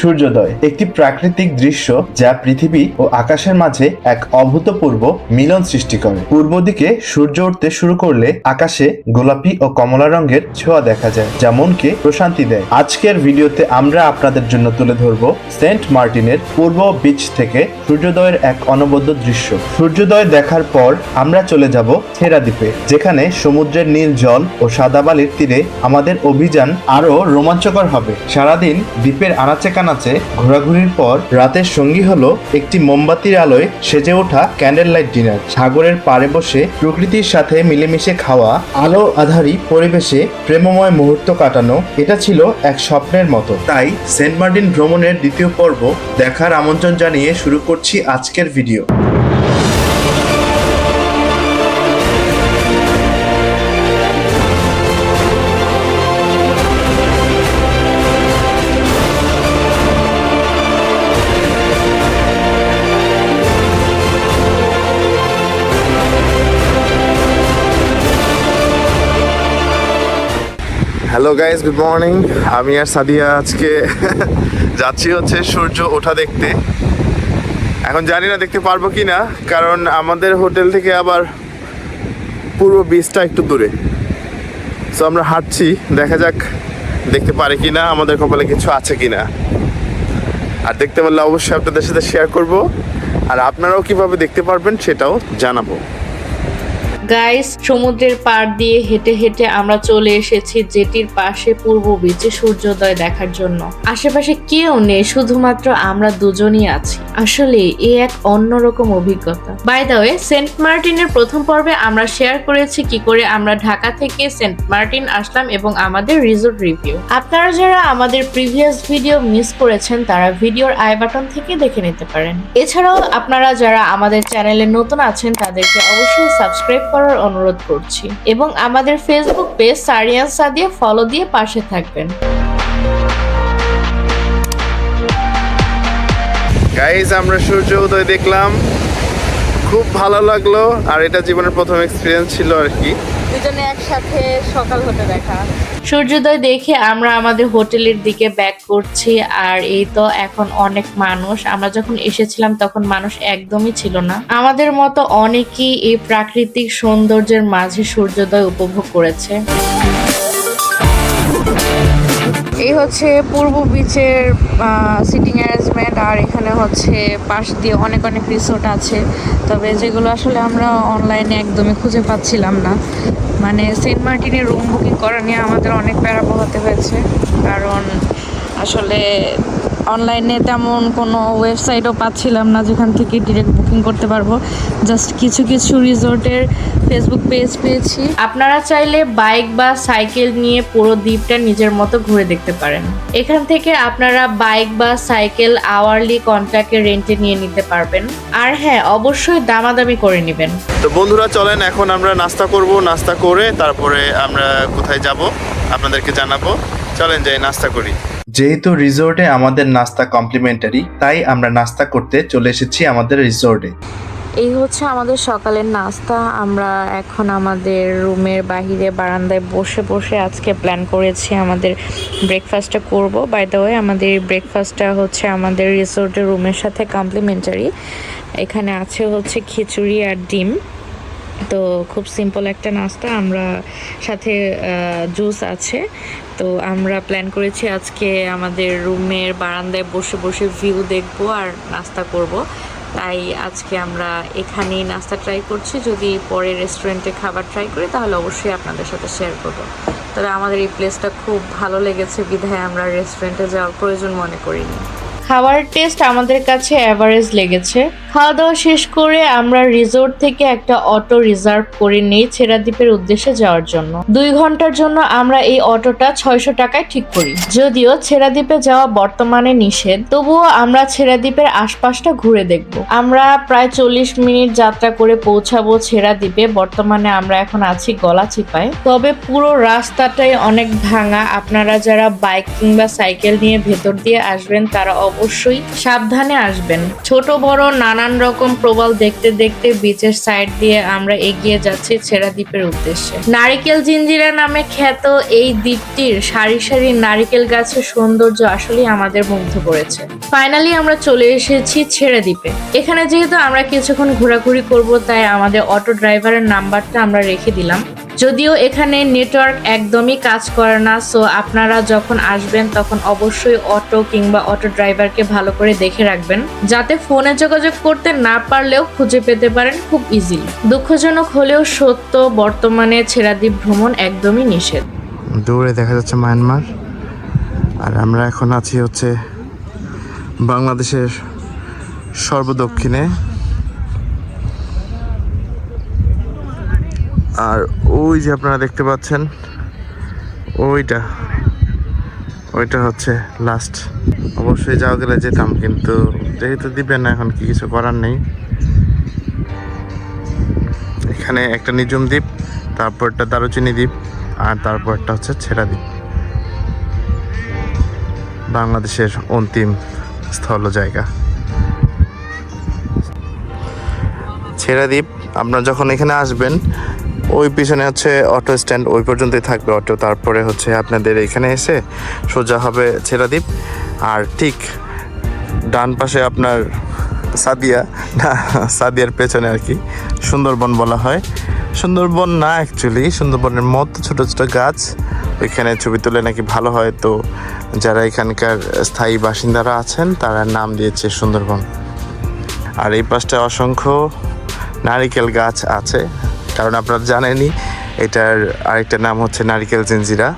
সূর্যোদয়, একটি প্রাকৃতিক দৃশ্য যা পৃথিবী ও আকাশের মাঝে এক অভূতপূর্ব মিলন সৃষ্টি করে। পূর্ব দিকে সূর্য উঠতে শুরু করলে আকাশে গোলাপি ও কমলা রঙের ছোঁয়া দেখা যায়, যা মনকে প্রশান্তি দেয়। আজকের ভিডিওতে আমরা আপনাদের জন্য তুলে ধরব সেন্ট মার্টিনের পূর্ব বিচ থেকে সূর্যোদয়ের এক অনবদ্য দৃশ্য। সূর্যোদয় দেখার পর আমরা চলে যাব ছেড়া দ্বীপে, যেখানে সমুদ্রের নীল জল ও সাদা বালির তীরে আমাদের অভিযান আরও রোমাঞ্চকর হবে। সারাদিন দ্বীপের আনাচে কানাচে ঘোরাঘুরির পর রাতের সঙ্গী হলো একটি মোমবাতির আলোয় সেজে ওঠা ক্যান্ডেল লাইট ডিনার সাগরের পাড়ে বসে প্রকৃতির সাথে মিলেমিশে খাওয়া, আলো আধারী পরিবেশে প্রেমময় মুহূর্ত কাটানো, এটা ছিল এক স্বপ্নের মতো। তাই সেন্ট মার্টিন ভ্রমণের দ্বিতীয় পর্ব দেখার আমন্ত্রণ জানিয়ে শুরু করছি আজকের video hello guys good morning আমি আর সাদিয়া আজকে যাচ্ছি হচ্ছে সূর্য ওঠা দেখতে। এখন জানি না দেখতে পারব কি না কারণ আমাদের হোটেল থেকে আবার পূর্ব বিচটা একটু দূরে। সো আমরা হাঁটছি, দেখা যাক দেখতে পারে কি না আমাদের কপালে কিছু আছে কি না আর দেখতে পারলে অবশ্যই আপনাদের সাথে শেয়ার করব, আর আপনারাও কীভাবে দেখতে পারবেন সেটাও জানাব। গাইস সমুদ্রের পাড় দিয়ে হেঁটে হেঁটে আমরা চলে এসেছি জেটির পাশে পূর্ব বিচে সূর্যোদয় দেখার জন্য। আশেপাশে কেউ নেই, শুধুমাত্র আমরা দুজনই আছি। আসলে এ এক অন্যরকম অভিজ্ঞতা। বাই দ্য ওয়ে সেন্ট মার্টিনের প্রথম পর্বে আমরা শেয়ার করেছি কি করে আমরা ঢাকা থেকে সেন্ট মার্টিন আসলাম এবং আমাদের রিসোর্ট রিভিউ আপনারা যারা আমাদের প্রিভিয়াস ভিডিও মিস করেছেন, তারা ভিডিওর আই বাটন থেকে দেখে নিতে পারেন। এছাড়াও আপনারা যারা আমাদের চ্যানেলে নতুন আছেন, তাদেরকে অবশ্যই সাবস্ক্রাইব করার অনুরোধ করছি। এবং আমাদের Facebook page Sariyan Sadia follow দিয়ে পাশে থাকবেন। গাইজ আমরা সূর্য উদয় দেখলাম। খুব ভালো লাগল আর এটা জীবনের প্রথম এক্সপিরিয়েন্স ছিল আর কি। দুজনে একসাথে সকাল হতে দেখা। সূর্যোদয় দেখে আমরা আমাদের হোটেলের দিকে ব্যাক করছি আর এই তো এখন অনেক মানুষ। আমরা যখন এসেছিলাম তখন মানুষ একদমই ছিল না। আমাদের মতো অনেকেই এই প্রাকৃতিক সৌন্দর্যের মাঝে সূর্যোদয় উপভোগ করেছে। এই হচ্ছে পূর্ব বিচের সিটিং অ্যারেঞ্জমেন্ট আর এখানে হচ্ছে পাশ দিয়ে অনেক অনেক রিসোর্ট আছে। তবে যেগুলো আসলে আমরা অনলাইনে একদমই খুঁজে পাচ্ছিলাম না। মানে সেন্ট মার্টিনের রুম বুকিং করা নিয়ে আমাদের অনেক প্যারা পোহাতে হয়েছে। কারণ আসলে অনলাইনে তেমন কোনো ওয়েবসাইটও পাচ্ছিলাম না যেখান থেকে ডিরেক্ট বুকিং করতে পারব। জাস্ট কিছু কিছু রিসোর্টের ফেসবুক পেজ পেয়েছি। আপনারা চাইলে বাইক বা সাইকেল নিয়ে পুরো দ্বীপটা নিজের মতো ঘুরে দেখতে পারেন। এখান থেকে আপনারা বাইক বা সাইকেল আওয়ারলি কন্ট্রাক্টে রেন্টে নিয়ে নিতে পারবেন। আর হ্যাঁ অবশ্যই দামাদামি করে নেবেন। তো বন্ধুরা চলেন এখন আমরা নাস্তা করব। নাস্তা করে তারপরে আমরা কোথায় যাব আপনাদেরকে জানাব। চলেন যাই নাস্তা করি। যেহেতু রিসোর্টে আমাদের নাস্তা কমপ্লিমেন্টারি, তাই আমরা নাস্তা করতে চলে এসেছি আমাদের রিসোর্টে। এই হচ্ছে আমাদের সকালের নাস্তা। আমরা এখন আমাদের রুমের বাহিরে বারান্দায় বসে বসে আজকে প্ল্যান করেছি আমাদের ব্রেকফাস্টটা করব। বাই দ্য ওয়ে আমাদের ব্রেকফাস্টটা হচ্ছে আমাদের রিসোর্টের রুমের সাথে কমপ্লিমেন্টারি এখানে আছে হচ্ছে খিচুড়ি আর ডিম। তো খুব সিম্পল একটা নাস্তা, আমরা সাথে জুস আছে। তো আমরা প্ল্যান করেছি আজকে আমাদের রুমের বারান্দায় বসে বসে ভিউ দেখব আর নাস্তা করব। তাই আজকে আমরা এখানেই নাস্তা ট্রাই করছি। যদি পরে রেস্টুরেন্টে খাবার ট্রাই করি, তাহলে অবশ্যই আপনাদের সাথে শেয়ার করব। তবে আমাদের এই প্লেসটা খুব ভালো লেগেছে বিধায় আমরা রেস্টুরেন্টে যাওয়ার প্রয়োজন মনে করিনি। খাবারের টেস্ট আমাদের কাছে অ্যাভারেজ লেগেছে। খাওয়া দাওয়া শেষ করে আমরা রিসোর্ট থেকে একটা অটো রিজার্ভ করে নেই ছেড়াদ্বীপের উদ্দেশ্যে যাওয়ার জন্য। দুই ঘণ্টার জন্য আমরা এই অটোটা ছয়শো টাকায় ঠিক করি। যদিও ছেড়াদ্বীপে যাওয়া বর্তমানে নিষেধ, তবুও আমরা ছেড়াদ্বীপের আশপাশটা ঘুরে দেখব। আমরা প্রায় চল্লিশ মিনিট যাত্রা করে পৌঁছাবো ছেড়াদ্বীপে, বর্তমানে আমরা এখন আছি গলা গলাচিপায়। তবে পুরো রাস্তাটাই অনেক ভাঙা। আপনারা যারা বাইক কিংবা সাইকেল নিয়ে ভেতর দিয়ে আসবেন, তারা অবশ্যই সাবধানে আসবেন। ছোট, বড়, নানা নানান রকম প্রবাল দেখতে দেখতে বিচের সাইড দিয়ে আমরা এগিয়ে যাচ্ছি ছেড়া দ্বীপের উদ্দেশ্যে। নারিকেল জিঞ্জিরা নামে খ্যাত এই দ্বীপটির সারি সারি নারিকেল গাছের সৌন্দর্য আসলেই আমাদের মুগ্ধ করেছে। ফাইনালি আমরা চলে এসেছি ছেড়া দ্বীপে। এখানে যেহেতু আমরা কিছুক্ষণ ঘোরাঘুরি করব, তাই আমাদের অটো ড্রাইভারের নাম্বারটা আমরা রেখে দিলাম। যদিও এখানে নেটওয়ার্ক একদমই কাজ করে না সো আপনারা যখন আসবেন তখন অবশ্যই অটো কিংবা অটো ড্রাইভারকে ভালো করে দেখে রাখবেন, যাতে ফোনে যোগাযোগ করতে না পারলেও খুঁজে পেতে পারেন খুব ইজিলি দুঃখজনক হলেও সত্য, বর্তমানে ছেড়াদ্বীপ ভ্রমণ একদমই নিষেধ। দূরে দেখা যাচ্ছে মায়ানমার, আর আমরা এখন আছি হচ্ছে বাংলাদেশের সর্বদক্ষিণে। আর ওই যে আপনারা দেখতে পাচ্ছেন, ওইটা ওইটা হচ্ছে লাস্ট অবশ্যই যাওয়া গেলে যেতাম, কিন্তু যেহেতু দিবেন না, এখন কি কিছু করার নেই। এখানে একটা নিজুম দ্বীপ, তারপরটা দারুচিনি দ্বীপ, আর তারপরটা হচ্ছে ছেড়া দ্বীপ। বাংলাদেশের অন্তিম স্থল জায়গা। ছেড়া দ্বীপ, আপনারা যখন এখানে আসবেন ওই পিছনে হচ্ছে অটো স্ট্যান্ড, ওই পর্যন্তই থাকবে অটো। তারপরে হচ্ছে আপনাদের এখানে এসে সোজা হবে ছেড়া দ্বীপ আর ঠিক ডান পাশে আপনার সাদিয়া, না, সাদিয়ার পেছনে আর কি, সুন্দরবন বলা হয়। সুন্দরবন না অ্যাকচুয়ালি সুন্দরবনের মতো ছোট, ছোটো গাছ। ওইখানে ছবি তুলে নাকি ভালো হয়। তো যারা এখানকার স্থায়ী বাসিন্দারা আছেন, তারা নাম দিয়েছে সুন্দরবন। আর এই পাশটা অসংখ্য নারিকেল গাছ আছে। কারণ আপনারা জানেনই, এটার আরেকটা নাম হচ্ছে নারিকেল জিঞ্জিরা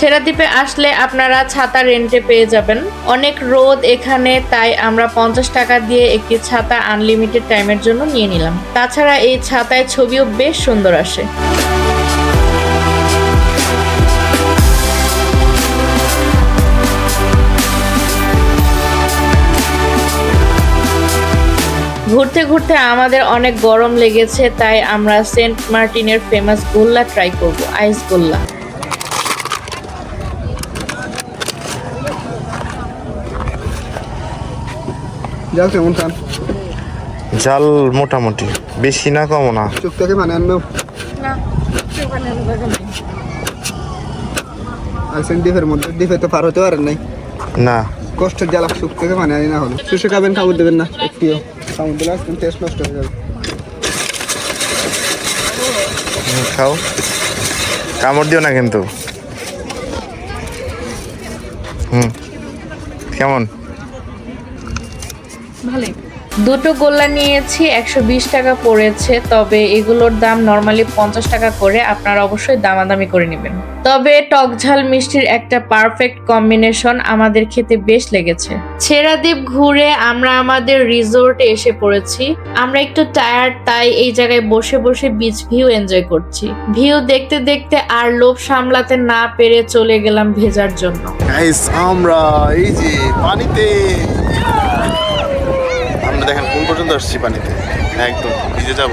ছেড়াদ্বীপে আসলে আপনারা ছাতা রেন্টে পেয়ে যাবেন। অনেক রোদ এখানে, তাই আমরা পঞ্চাশ টাকা দিয়ে একটি ছাতা আনলিমিটেড টাইমের জন্য নিয়ে নিলাম। তাছাড়া এই ছাতায় ছবিও বেশ সুন্দর আসে। ঘুরতে ঘুরতে আমাদের অনেক গরম লেগেছে তাই আমরা সেন্ট মার্টিনের ফেমাস গোল্লা ট্রাই করব আইস গোল্লা। যাও কেমন খান জাল মোটামুটি বেশি না কমও না। থেকে মানে আনবেও? আইসেন ডিপের মধ্যে ডিপে তো পার হতে পারেন নাই। না। কষ্টের জ্বালা সুখ থেকে মানে আনি না হলো। শুষে খাবেন খাবার দেবেন না একটিও। খাবার দিলে টেস্ট নষ্ট হয়ে যাবে খাও। কামড় দিও না কিন্তু। হুম। কেমন? দুটো গোল্লা নিয়েছি, একশো বিশ টাকা পড়েছে, তবে এগুলোর দাম নর্মালি পঞ্চাশ টাকা করে, আপনারা অবশ্যই দামাদামি করে নেবেন। তবে টক ঝাল মিষ্টির একটা পারফেক্ট কম্বিনেশন আমাদের খেতে বেশ লেগেছে। ছেড়াদ্বীপ ঘুরে আমরা আমাদের রিসোর্টে এসে পড়েছি। আমরা একটু টায়ার্ড তাই এই জায়গায় বসে বসে বিচ ভিউ এনজয় করছি। ভিউ দেখতে দেখতে আর লোভ সামলাতে না পেরে চলে গেলাম ভেজার জন্য। আমরা এই যে পানিতে পর্যন্ত আসছি পানিতে। একদম ভিজে যাব।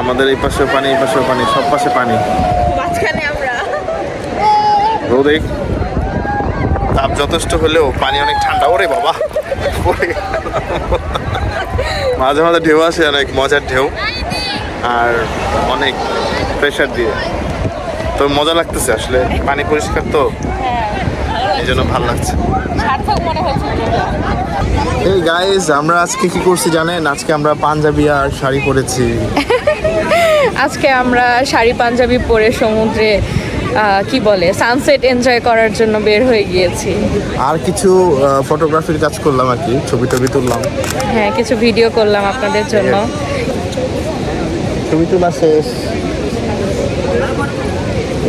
আমাদের এই পাশেও পানি এই পাশেও পানি সব পাশে পানি। রোদে তাপ যথেষ্ট হলেও পানি অনেক ঠান্ডা। ওরে বাবা মাঝে মাঝে ঢেউ আসে অনেক মজার ঢেউ। আর অনেক প্রেশার দিয়ে। তো মজা লাগতেছে আসলে। পানি পরিষ্কার তো? এই জন্য ভালো লাগছে। এই গাইজ আমরা আজকে কি করছি জানেন? আজকে আমরা পাঞ্জাবি আর শাড়ি পরেছি। আজকে আমরা শাড়ি পাঞ্জাবি পরে সমুদ্রে কি বলে সানসেট এনজয় করার জন্য বের হয়ে গিয়েছি। আর কিছু ফটোগ্রাফির কাজ করলাম আর কি ছবি টবি তুললাম। হ্যাঁ কিছু ভিডিও করলাম আপনাদের জন্য। ছবি তোলা শেষ।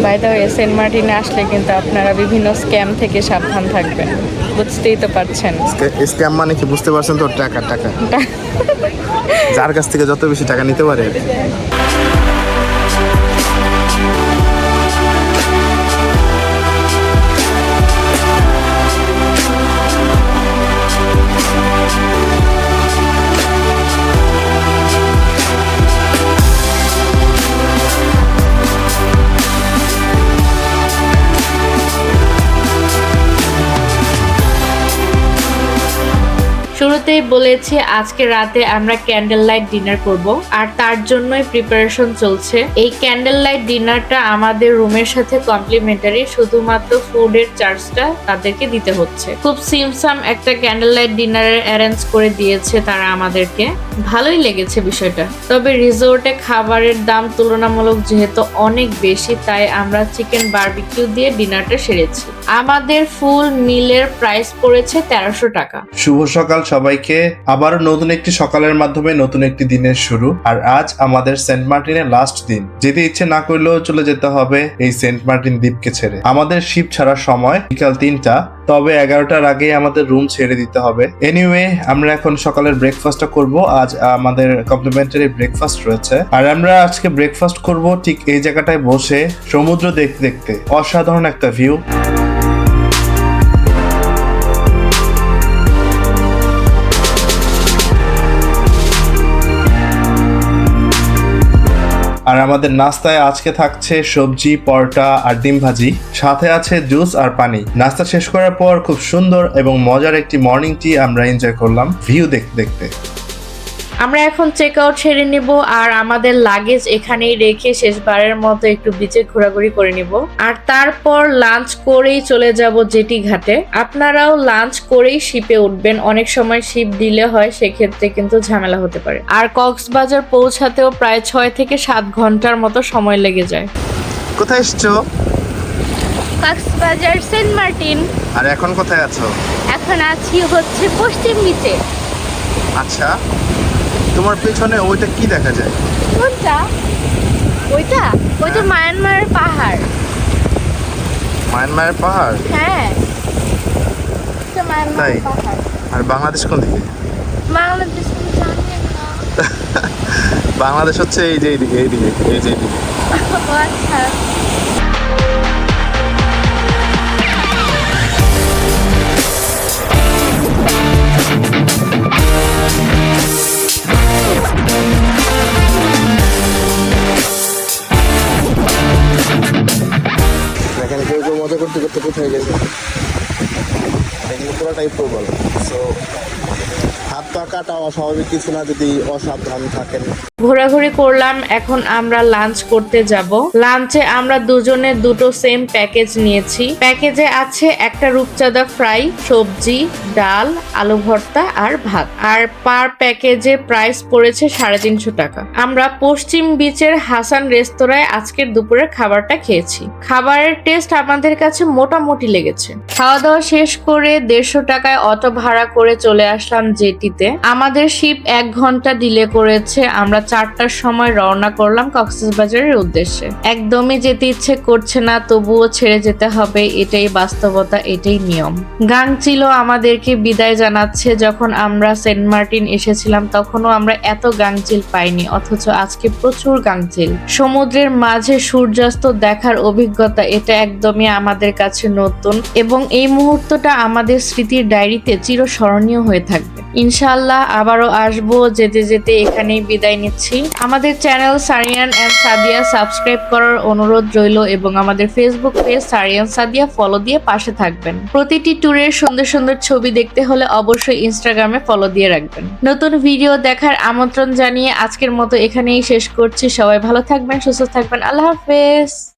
বাই দ্য ওয়ে সেন্ট মার্টিনে আসলে কিন্তু আপনারা বিভিন্ন স্ক্যাম থেকে সাবধান থাকবেন। বুঝতেই তো পারছেন। স্ক্যাম মানে কি? বুঝতে পারছেন তো? টাকা টাকা। যার কাছ থেকে যত বেশি টাকা নিতে পারে। শুরুতেই বলেছি, আজকে রাতে আমরা ক্যান্ডেল লাইট ডিনার করব আর তার জন্যই প্রিপারেশন চলছে। এই ক্যান্ডেল লাইট ডিনারটা আমাদের রুমের সাথে কমপ্লিমেন্টারি শুধুমাত্র ফুডের চার্জটা তাদেরকে দিতে হচ্ছে। খুব সিমসাম একটা ক্যান্ডেল লাইট ডিনারের অ্যারেঞ্জ করে দিয়েছে তারা আমাদেরকে। ভালোই লেগেছে বিষয়টা। তবে রিসোর্টে খাবারের দাম তুলনামূলক যেহেতু অনেক বেশি, তাই আমরা চিকেন বারবিকিউ দিয়ে ডিনারটা সেরেছি। আমাদের ফুল মিলের প্রাইস পড়েছে তেরোশো টাকা। শুভ সকাল সবাইকে আবারও নতুন একটি সকালের মাধ্যমে নতুন একটি দিনের শুরু। আর আজ আমাদের সেন্ট মার্টিনের লাস্ট দিন। যেতে ইচ্ছে না করলেও চলে যেতে হবে এই সেন্ট মার্টিন দ্বীপকে ছেড়ে। আমাদের শিপ ছাড়ার সময় বিকাল তিনটা, তবে এগারোটার আগে আমাদের রুম ছেড়ে দিতে হবে। এনিওয়ে আমরা এখন সকালের ব্রেকফাস্টটা করব। আজ আমাদের কমপ্লিমেন্টারি ব্রেকফাস্ট রয়েছে। আর আমরা আজকে ব্রেকফাস্ট করব ঠিক এই জায়গাটায় বসে সমুদ্র দেখতে দেখতে। অসাধারণ একটা ভিউ আর আমাদের নাস্তায় আজকে থাকছে সবজি, পরোটা আর ডিম ভাজি। সাথে আছে জুস আর পানি। নাস্তা শেষ করার পর খুব সুন্দর এবং মজার একটি মর্নিং টি আমরা এনজয় করলাম। ভিউ দেখতে দেখতে। আমরা এখন চেক আউট সেরে নিব আর আমাদের লাগেজ এখানেই রেখে শেষবারের মতো একটু বিচে ঘোরাঘুরি করে নিব। আর তারপর লাঞ্চ করেই চলে যাব জেটি ঘাটে। আপনারাও লাঞ্চ করেই শিপে উঠবেন। অনেক সময় শিপ দিলে হয় সেক্ষেত্রে কিন্তু ঝামেলা হতে পারে। আর কক্সবাজার পৌঁছাতেও প্রায় ছয় থেকে সাত ঘণ্টার মতো সময় লেগে যায়। কোথায় এসছো? Cox's Bazar Saint Martin. আর এখন কোথায় আছো? এখন আছি হচ্ছে পশ্চিম নিচে আচ্ছা। তোমার পেছনে ওইটা কি দেখা যায়? কোনটা? ওইটা? ওইটা মায়ানমারের পাহাড়। মায়ানমারের পাহাড়? হ্যাঁ। তাই? আর বাংলাদেশ কোন দিকে? বাংলাদেশ বাংলাদেশ হচ্ছে এই যে এইদিকে এইদিকে এই যে এইদিকে। কোথায় গেছে। কিন্তু পুরোটাই প্রবল কাটা অস্বাভাবিক কিছু না যদি অসাবধান থাকেন। ঘোরাঘুরি করলাম, এখন আমরা লাঞ্চ করতে যাব। লাঞ্চে আমরা দুজনে দুটো সেম প্যাকেজ নিয়েছি। প্যাকেজে আছে একটা রূপচাঁদা ফ্রাই, সবজি, ডাল, আলু ভর্তা আর ভাত। আর পার প্যাকেজে প্রাইস পড়েছে সাড়ে তিনশো টাকা। আমরা পশ্চিম বিচের হাসান রেস্তোরাঁয় আজকের দুপুরের খাবারটা খেয়েছি। খাবারের টেস্ট আমাদের কাছে মোটামুটি লেগেছে। খাওয়া দাওয়া শেষ করে দেড়শো টাকায় অটো ভাড়া করে চলে আসলাম জেটিতে। আমাদের শিপ এক ঘণ্টা ডিলে করেছে। আমরা চারটার সময় রওনা করলাম কক্সবাজারের উদ্দেশ্যে। একদমই যেতে ইচ্ছে করছে না, তবুও ছেড়ে যেতে হবে, এটাই বাস্তবতা, এটাই নিয়ম। গাং ছিল আমাদেরকে বিদায় জানাচ্ছে, যখন আমরা সেন্ট মার্টিন এসেছিলাম, তখনও আমরা এত গাংচিল পাইনি, অথচ আজকে প্রচুর গাংচিল সমুদ্রের মাঝে সূর্যাস্ত দেখার অভিজ্ঞতা, এটা একদমই আমাদের কাছে নতুন এবং এই মুহূর্তটা আমাদের স্মৃতির ডায়েরিতে চিরস্মরণীয় হয়ে থাকবে। ইনশাল্লাহ আবারও আসব যেতে যেতে এখানেই বিদায় নিচ্ছি। আমাদের channel Sariyan and Sadia subscribe করার অনুরোধ রইল এবং আমাদের Facebook page Sariyan Sadia follow দিয়ে পাশে থাকবেন। প্রতিটি ট্যুরের সুন্দর সুন্দর ছবি দেখতে হলে অবশ্যই ইনস্টাগ্রামে ফলো দিয়ে রাখবেন। নতুন ভিডিও দেখার আমন্ত্রণ জানিয়ে আজকের মতো এখানেই শেষ করছি। সবাই ভালো থাকবেন, সুস্থ থাকবেন। আল্লাহ হাফেজ।